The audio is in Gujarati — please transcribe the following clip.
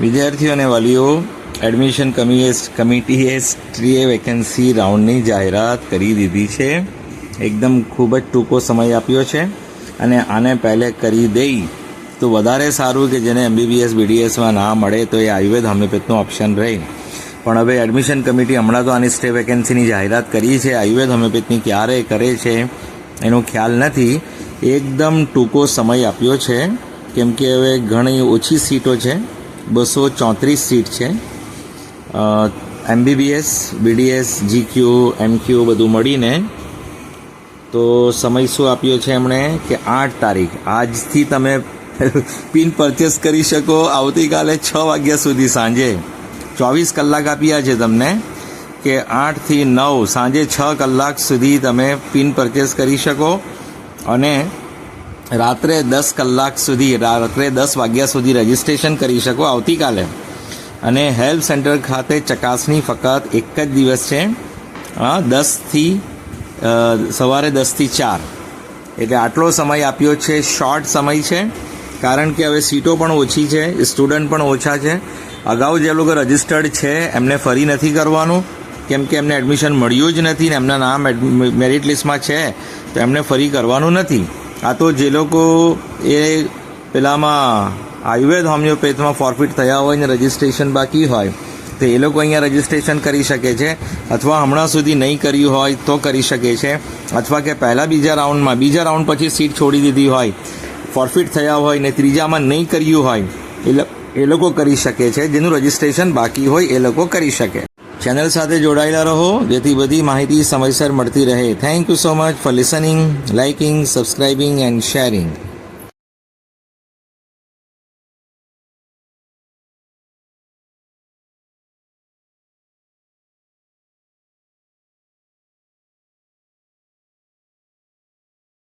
વિદ્યાર્થીઓ અને વાલીઓ એડમિશન કમિટીએ સ્ત્રીએ વેકેન્સી રાઉન્ડની જાહેરાત કરી દીધી છે. એકદમ ખૂબ જ ટૂંકો સમય આપ્યો છે અને આને પહેલે કરી દઈ તો વધારે સારું કે જેને એમબીબીએસ બીડીએસમાં ના મળે તો એ આયુર્વેદ હોમિયોપેથનું ઓપ્શન રહે. પણ હવે એડમિશન કમિટી હમણાં તો આની સ્ટે વેકેન્સીની જાહેરાત કરી છે. આયુર્વેદ હોમિયોપેથની ક્યારે કરે છે એનો ખ્યાલ નથી. એકદમ ટૂંકો સમય આપ્યો છે. કેમ કે હવે ઘણી ઓછી સીટો છે. બસો ચોત્રીસ સીટ છે. એમબીબીએસ બીડીએસ જીક્યુ એમક્યુ બધું મળીને તો સમય શું આપ્યો છે એમણે કે આઠ તારીખ. આજથી તમે પિન પરચેસ કરી શકો આવતીકાલે છ વાગ્યા સુધી સાંજે. ચોવીસ કલાક આપ્યા છે તમને કે આઠથી નવ સાંજે છ કલાક સુધી તમે પિન પરચેસ કરી શકો અને રાત્રે દસ કલાક સુધી રાત્રે દસ વાગ્યા સુધી રજીસ્ટ્રેશન કરી શકો આવતીકાલે. અને હેલ્પ સેન્ટર ખાતે ચકાસણી ફક્ત એક જ દિવસ છે. દસથી સવારે દસથી ચાર. એટલે આટલો સમય આપ્યો છે શોર્ટ સમય છે. કારણ કે હવે સીટો પણ ઓછી છે સ્ટુડન્ટ પણ ઓછા છે. અગાઉ જે લોકો રજિસ્ટર્ડ છે, એમને ફરી નથી કરવાનું. કેમ કે એમને એડમિશન મળ્યું જ નથી ને એમના નામ મેરિટ લિસ્ટમાં છે, તો એમને ફરી કરવાનું નથી. આ તો જે લોકો એ પેલામાં આયુર્વેદ હોમિયોપેથમાં ફોરફિટ થયા હોય ને રજિસ્ટ્રેશન બાકી હોય, તો એ લોકો અહીંયા રજિસ્ટ્રેશન કરી શકે છે, અથવા હમણાં સુધી નહીં કર્યું હોય તો કરી શકે છે, અથવા કે પહેલાં બીજા રાઉન્ડમાં બીજા રાઉન્ડ પછી સીટ છોડી દીધી હોય ફોરફિટ થયા હોય ને ત્રીજામાં નહીં કર્યું હોય, એ લોકો કરી શકે છે, જેનું રજિસ્ટ્રેશન બાકી હોય એ લોકો કરી શકે. ચેનલ સાથે જોડાયેલા રહો, જેથી બધી માહિતી સમયસર મળતી રહે. Thank you so much for listening liking subscribing and sharing